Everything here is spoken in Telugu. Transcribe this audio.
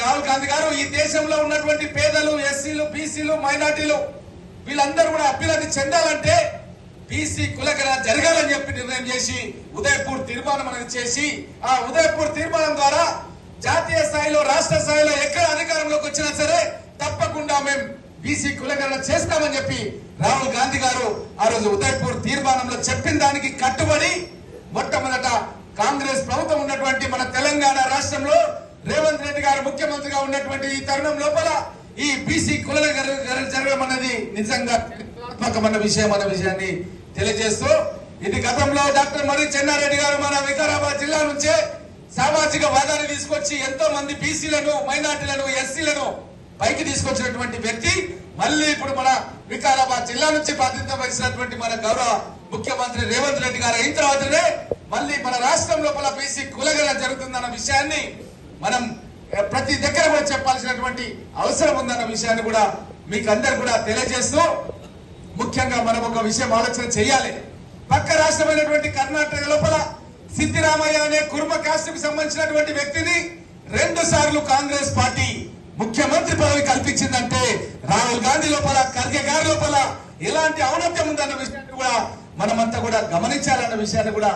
రాహుల్ గాంధీ గారు ఈ దేశంలో ఉన్నటువంటి పేదలు ఎస్సీలు బీసీలు మైనార్టీలు వీళ్ళందరూ కూడా అభ్యున్నతి చెందాలంటే బీసీ కులకర జరగాలని చెప్పి నిర్ణయం చేసి ఉదయపూర్ తీర్మానం అనేది చేసి ఆ ఉదయపూర్ తీర్మానం ద్వారా జాతీయ స్థాయిలో రాష్ట్ర స్థాయిలో ఎక్కడ అధికారంలోకి వచ్చినా సరే తప్పకుండా మేము బీసీ కులకరణ చేస్తామని చెప్పి రాహుల్ గాంధీ గారు ఆ రోజు ఉదయపూర్ తీర్మానంలో చెప్పిన దానికి కట్టుబడి మొట్టమొదట కాంగ్రెస్ ప్రభుత్వం ఉన్నటువంటి మన తెలంగాణ రాష్ట్రంలో ముఖ్యమంత్రి రెడ్డి గారు ముఖ్యమంత్రిగా ఉన్నటువంటి ఈ తరుణం లోపల ఈ బీసీ కులల జరగడం అన్నది నిజంగా చరిత్రాత్మకమైన విషయం అన్న విషయాన్ని తెలియజేస్తూ ఇది గతంలో డాక్టర్ మర్రి చెన్నారెడ్డి గారు మన వికారాబాద్ జిల్లా నుంచే సామాజిక వాదాన్ని తీసుకొచ్చి ఎంతో మంది బీసీలను మైనార్టీలను ఎస్సీలను పైకి తీసుకొచ్చినటువంటి వ్యక్తి మళ్ళీ ఇప్పుడు మన వికారాబాద్ జిల్లా నుంచి ప్రాతినిధ్యం వహించినటువంటి మన గౌరవ ముఖ్యమంత్రి రేవంత్ రెడ్డి గారు అయిన తర్వాతనే మళ్ళీ మన రాష్ట్రం లోపల బీసీ కులగల జరుగుతుందన్న విషయాన్ని మనం ప్రతి దగ్గర కూడా చెప్పాల్సినటువంటి అవసరం ఉందన్న విషయాన్ని కూడా మీకు అందరు కూడా తెలియజేస్తూ ముఖ్యంగా మనం ఒక విషయం ఆలోచన చేయాలి. పక్క రాష్ట్రమైనటువంటి కర్ణాటక లోపల సిద్దిరామయ్య అనే కుర్మ కాస్ట్కి సంబంధించినటువంటి వ్యక్తిని రెండు సార్లు కాంగ్రెస్ పార్టీ ముఖ్యమంత్రి పదవి కల్పించిందంటే రాహుల్ గాంధీ లోపల ఖర్గే గారి లోపల ఎలాంటి ఔన్నత్యం ఉందన్న విషయాన్ని కూడా మనమంతా కూడా గమనించాలన్న విషయాన్ని కూడా